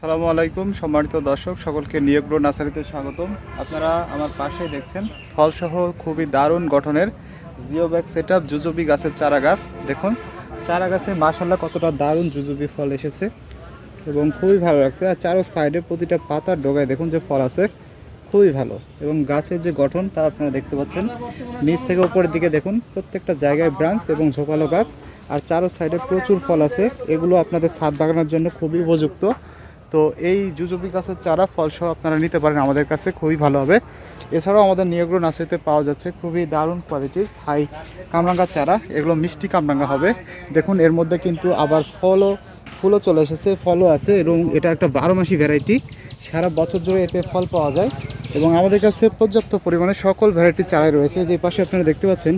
সালামু আলাইকুম, সম্মানিত দর্শক, সকলকে নিয়োগ্র নার্সারিতে স্বাগতম। আপনারা আমার পাশে দেখছেন ফলসহ খুবই দারুণ গঠনের geo bag set up jujube গাছের চারা গাছ দেখুন চারা গাছে মাসাল্লাহ কতটা দারুণ জুজুবি ফল এসেছে এবং খুবই ভালো লাগছে। আর চারো সাইডে প্রতিটা পাতার ডোগায় দেখুন যে ফল আছে, খুবই ভালো। এবং গাছের যে গঠন তা আপনারা দেখতে পাচ্ছেন। নিচ থেকে উপরের দিকে দেখুন, প্রত্যেকটা জায়গায় ব্রাঞ্চ এবং ঝোপালো গাছ। আর চারো সাইডে প্রচুর ফল আছে। এগুলো আপনাদের ছাদ বাগানোর জন্য খুবই উপযুক্ত। তো এই জুজুবি গাছের চারা ফলসহ আপনারা নিতে পারেন আমাদের কাছে, খুবই ভালো হবে। এছাড়াও আমাদের নিয়োগ্র নার্সারিতে পাওয়া যাচ্ছে খুবই দারুণ কোয়ালিটির হাই কামরাঙ্গার চারা, এগুলো মিষ্টি কামরাঙ্গা হবে। দেখুন, এর মধ্যে কিন্তু আবার ফলও, ফুলও চলে এসেছে, ফলও আছে এবং এটা একটা বারো মাসি ভ্যারাইটি সারা বছর জুড়ে এতে ফল পাওয়া যায় এবং আমাদের কাছে পর্যাপ্ত পরিমাণে সকল ভ্যারাইটির চারাই রয়েছে। যে পাশে আপনারা দেখতে পাচ্ছেন,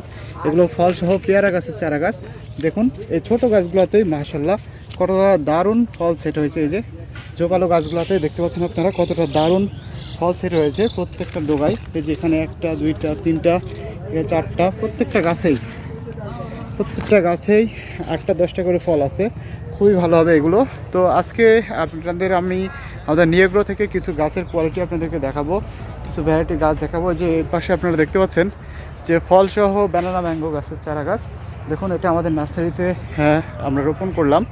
এগুলো ফলসহ পেয়ারা গাছের চারা গাছ। দেখুন, এই ছোট গাছগুলোতেই মাসাল্লাহ কতটা দারুণ ফল সেট হয়েছে এই যে জোকালো গাছগুলোতে দেখতে পাচ্ছেন আপনারা কতটা দারুণ ফল সেট হয়েছে প্রত্যেকটা ডোগায়। এই যে এখানে একটা, দুইটা, তিনটা চারটা, প্রত্যেকটা গাছেই প্রত্যেকটা গাছেই আটটা, দশটা করে ফল আছে। খুবই ভালো হবে এগুলো। তো আজকে আপনাদের আমি আমাদের নিয়োগ্র থেকে কিছু গাছের কোয়ালিটি আপনাদেরকে দেখাবো, কিছু ভ্যারাইটি গাছ দেখাবো। যে পাশে আপনারা দেখতে পাচ্ছেন যে ফলসহ ব্যানানা ম্যাঙ্গো গাছের চারা গাছ দেখুন, এটা আমাদের নার্সারিতে হ্যাঁ আমরা রোপণ করলাম।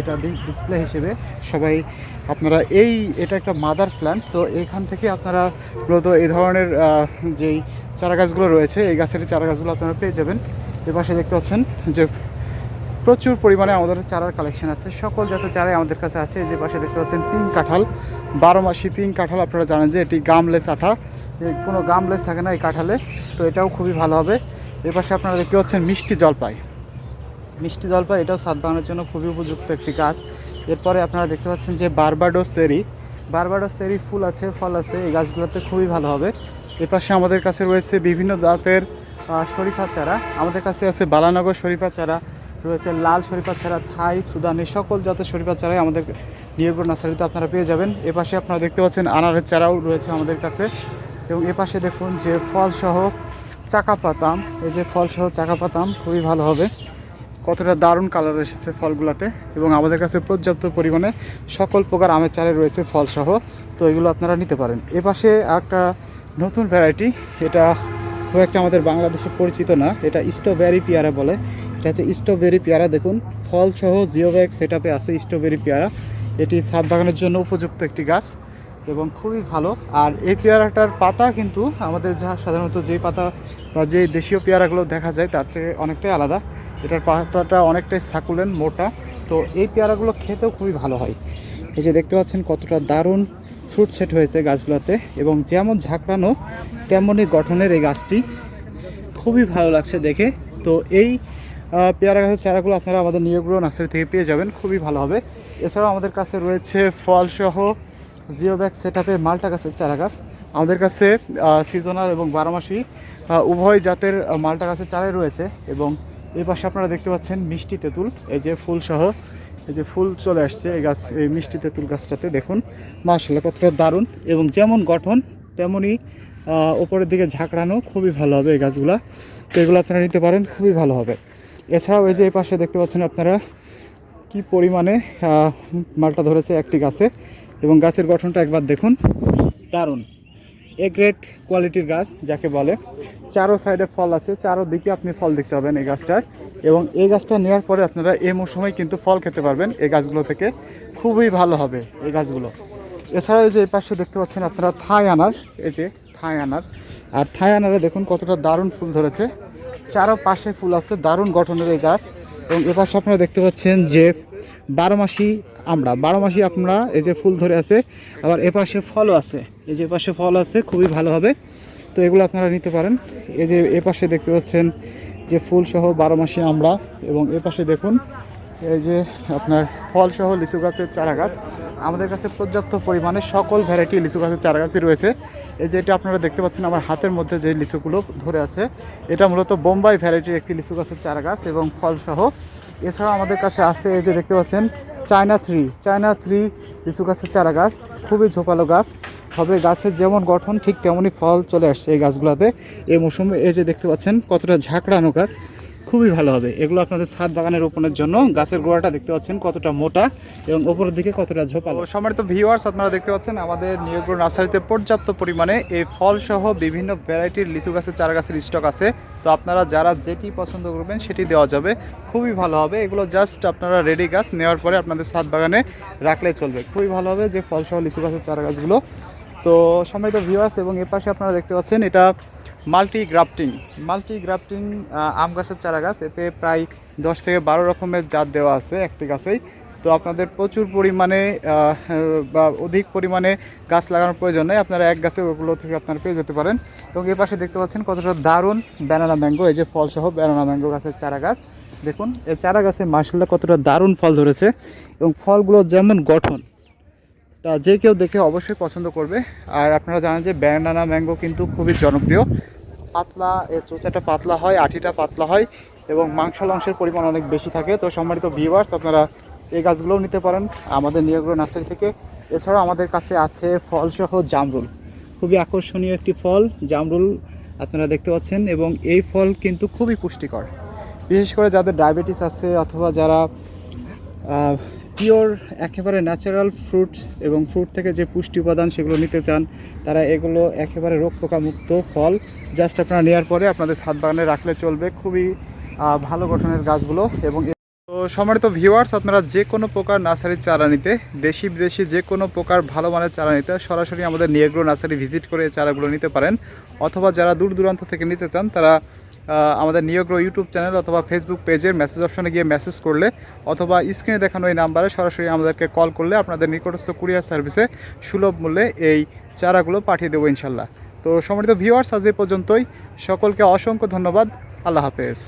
এটা ডিসপ্লে হিসেবে। সবাই, আপনারা এই, এটা একটা মাদার প্ল্যান্ট তো এখান থেকে আপনারা মূলত এই ধরনের যেই চারা গাছগুলো রয়েছে, এই গাছের চারা গাছগুলো আপনারা পেয়ে যাবেন। এ পাশে দেখতে পাচ্ছেন যে প্রচুর পরিমাণে আমাদের চারার কালেকশন আছে। সকল জাতের চারাই আমাদের কাছে আছে। যে পাশে দেখতে পাচ্ছেন পিঙ্ক কাঁঠাল। বারো মাসি পিঙ্ক কাঁঠাল, আপনারা জানেন যে এটি গামলেস আঠা। কোনো গামলেস থাকে না এই কাঁঠালে, তো এটাও খুবই ভালো হবে। এ পাশে আপনারা দেখতে পাচ্ছেন মিষ্টি জলপাই। মিষ্টি জলপাই এটাও স্বাদ বানানোর জন্য খুবই উপযুক্ত একটি গাছ। এরপরে আপনারা দেখতে পাচ্ছেন যে বারবাডো সেরি। বারবাডো সেরি ফুল আছে ফল আছে এই গাছগুলোতে খুবই ভালো হবে। এ পাশে আমাদের কাছে রয়েছে বিভিন্ন আহ, শরীফা চারা। আমাদের কাছে আছে বালানগর শরীফা চারা রয়েছে লাল শরীফা চারা থাই সুদানি সকল জাতের শরীফা চারাই আমাদের নিয়োগ নার্সারিতে আপনারা পেয়ে যাবেন। এ পাশে আপনারা দেখতে পাচ্ছেন আনারের চারাও রয়েছে আমাদের কাছে। এবং এ পাশে দেখুন যে ফলসহ চাকা পাতাম এই যে ফলসহ চাকা পাতাম খুবই ভালো হবে। কতটা দারুণ কালার এসেছে ফলগুলোতে এবং আমাদের কাছে পর্যাপ্ত পরিমাণে সকল প্রকার আমের চারে রয়েছে ফলসহ। তো এগুলো আপনারা নিতে পারেন। এ পাশে একটা নতুন ভ্যারাইটি এটা খুব একটা আমাদের বাংলাদেশে পরিচিত না, এটা স্ট্রবেরি পেয়ারা বলে। এটা হচ্ছে স্ট্রবেরি পেয়ারা। দেখুন, ফলসহ জিও ব্যাগ সেট আছে স্ট্রবেরি পেয়ারা। এটি ছাদ বাগানের জন্য উপযুক্ত একটি গাছ। এবং খুবই ভালো। আর এই পেয়ারাটার পাতা কিন্তু আমাদের যা সাধারণত যে পাতা বা যে দেশীয় পেয়ারাগুলো দেখা যায়, তার থেকে অনেকটাই আলাদা। এটার পাতাটা অনেকটাই সাকুলেন মোটা। তো এই পেয়ারাগুলো খেতেও খুবই ভালো হয়। এই যে দেখতে পাচ্ছেন কতটা দারুণ ফ্রুট সেট হয়েছে গাছগুলোতে এবং যেমন ঝাঁকড়ানো তেমনই গঠনের এই গাছটি। খুবই ভালো লাগছে দেখে। তো এই পেয়ারা গাছের চারাগুলো আপনারা আমাদের নিয়োগগুলো নার্সারি থেকে পেয়ে যাবেন। খুবই ভালো হবে। এছাড়াও আমাদের কাছে রয়েছে ফলসহ জিও ব্যাগ সেট আপে মালটা গাছের চারা গাছ আমাদের কাছে সিজনাল এবং বারোমাসি উভয় জাতের মালটা গাছের চারাই রয়েছে এবং এই পাশে আপনারা দেখতে পাচ্ছেন মিষ্টি তেঁতুল, এই যে ফুল সহ, এই যে ফুল চলে আসছে এই গাছ, এই মিষ্টি তেঁতুল গাছটাতে, দেখুন। মার্শাল্লাহ কতটা দারুণ এবং যেমন গঠন, তেমনই ওপরের দিকে ঝাঁকড়ানো, খুবই ভালো হবে এই গাছগুলা। তো এগুলো আপনারা নিতে পারেন, খুবই ভালো হবে। এছাড়াও এই যে এই পাশে দেখতে পাচ্ছেন আপনারা, কি পরিমাণে মালটা ধরেছে একটি গাছে। এবং গাছের গঠনটা একবার দেখুন। দারুণ। এ গ্রেড কোয়ালিটির গাছ, যাকে বলে। চারো সাইডে ফল আছে চারো দিকে আপনি ফল দেখতে পাবেন এই গাছটার। এবং এই গাছটা নেওয়ার পরে আপনারা এই মৌসুমে কিন্তু ফল খেতে পারবেন এই গাছগুলো থেকে। খুবই ভালো হবে এই গাছগুলো। এছাড়া এই যে এই পাশে দেখতে পাচ্ছেন আপনারা থাই আনার, এই যে থাই আনার। আর থাই আনারে দেখুন কতটা দারুণ ফুল ধরেছে। চারো পাশে ফুল আছে, দারুণ গঠনের এই গাছ। এবং এ পাশে আপনারা দেখতে পাচ্ছেন যে বারো মাসি আমরা, বারো মাসি আপনারা এই যে ফুল ধরে আছে, আবার এ পাশে ফলও আছে। এই যে এ পাশে ফল আছে, খুবই ভালো হবে। তো এগুলো আপনারা নিতে পারেন। এই যে এ পাশে দেখতে পাচ্ছেন যে ফুল সহ বারো মাসি আমরা, এবং এ পাশে দেখুন, এই যে আপনার ফল সহ লিচু গাছের চারা গাছ আমাদের কাছে পর্যাপ্ত পরিমাণে সকল ভ্যারাইটি লিচু গাছের চারা গাছই রয়েছে। এই যে এটা আপনারা দেখতে পাচ্ছেন আমার হাতের মধ্যে যে লিচুগুলো ধরে আছে। এটা মূলত বোম্বাই ভ্যারাইটির একটি লিচু গাছের চারা গাছ এবং ফল সহ এছাড়াও আমাদের কাছে আছে এই যে দেখতে পাচ্ছেন, চায়না থ্রি। চায়না থ্রি লিচু গাছের চারা গাছ, খুবই ঝোপালো গাছ। হবে গাছের যেমন গঠন, ঠিক তেমনই ফল চলে আসছে এই গাছগুলোতে। এই মৌসুমে এই যে দেখতে পাচ্ছেন, কতটা ঝাঁকড়ানো গাছ। খুবই ভালো হবে। এগুলো আপনাদের ছাদ বাগানের রোপণের জন্য। গাছের গোড়াটা দেখতে পাচ্ছেন কতটা মোটা এবং ওপরের দিকে কতটা ঝোপালো। সম্মানিত ভিউয়ার্স আপনারা দেখতে পাচ্ছেন আমাদের নিয়োগ্র নার্সারিতে পর্যাপ্ত পরিমাণে এই ফল সহ বিভিন্ন ভ্যারাইটির লিচু গাছের, চারা গাছের স্টক আছে। তো আপনারা যারা যেটি পছন্দ করবেন সেটি দেওয়া যাবে। খুবই ভালো হবে। এগুলো জাস্ট আপনারা রেডি গাছ নেওয়ার পরে আপনাদের ছাদ বাগানে রাখলে চলবে। খুবই ভালো হবে যে ফল সহ লিচু গাছের, চারা গাছগুলো। তো সম্মানিত ভিউয়ার্স এবং এর পাশে আপনারা দেখতে পাচ্ছেন এটা মাল্টি গ্রাফটিং মাল্টি গ্রাফটিং আম গাছের চারা গাছ এতে প্রায় দশ থেকে বারো রকমের জাত দেওয়া আছে একটি গাছেই। তো আপনাদের প্রচুর পরিমাণে বা অধিক পরিমাণে গাছ লাগানোর প্রয়োজন নেই। আপনারা এক গাছে ওগুলো থেকে আপনারা পেয়ে যেতে পারেন। এবং এর পাশে দেখতে পাচ্ছেন কতটা দারুণ ব্যানানা ম্যাঙ্গো এই যে ফল সহ ব্যানানা ম্যাঙ্গো গাছের চারা গাছ দেখুন এই চারা গাছে মার্শাল্লাহ কতটা দারুণ ফল ধরেছে। এবং ফলগুলো যেমন গঠন, তা যে কেউ দেখে অবশ্যই পছন্দ করবে। আর আপনারা জানেন যে ব্যানানা ম্যাঙ্গো কিন্তু খুবই জনপ্রিয়। পাতলা, এর চোচাটা পাতলা হয়, আঠিটা পাতলা হয় এবং মাংসাল অংশের পরিমাণ অনেক বেশি থাকে। তো সম্মানিত ভিউয়ার্স আপনারা এই গাছগুলোও নিতে পারেন আমাদের নিয়োগ্র নার্সারি থেকে। এছাড়াও আমাদের কাছে আছে ফলসহ জামরুল। খুবই আকর্ষণীয় একটি ফল, জামরুল আপনারা দেখতে পাচ্ছেন এবং এই ফল কিন্তু খুবই পুষ্টিকর। বিশেষ করে যাদের ডায়াবেটিস আছে অথবা যারা পিওর, একেবারে ন্যাচারাল ফ্রুট এবং ফ্রুট থেকে যে পুষ্টি উপাদান সেগুলো নিতে চান, তারা এগুলো একেবারে রোগ পোকামুক্ত ফল। জাস্ট আপনারা নেওয়ার পরে আপনাদের ছাদ বাগানে রাখলে চলবে। খুবই ভালো গঠনের গাছগুলো এবং তো সম্মানিত ভিউয়ার্স আপনারা যে কোনো প্রকার নার্সারির চারা নিতে, দেশি বিদেশি যে কোনো প্রকার ভালো মানের চারা নিতে সরাসরি আমাদের নিয়েগ্রো নার্সারি ভিজিট করে এই চারাগুলো নিতে পারেন। অথবা যারা দূর দূরান্ত থেকে নিতে চান, তারা আমাদের নিয়োগ্রো ইউটিউব চ্যানেল অথবা ফেসবুক পেজের মেসেজ অপশনে গিয়ে মেসেজ করলে অথবা স্ক্রিনে দেখানো এই নাম্বারে সরাসরি আমাদেরকে কল করলে আপনাদের নিকটস্থ কুরিয়ার সার্ভিসে সুলভ মূল্যে এই চারাগুলো পাঠিয়ে দেবো ইনশাল্লাহ। তো সম্মানিত ভিউয়ার্স আজ এ পর্যন্তই। সকলকে অসংখ্য ধন্যবাদ। আল্লাহ হাফেজ।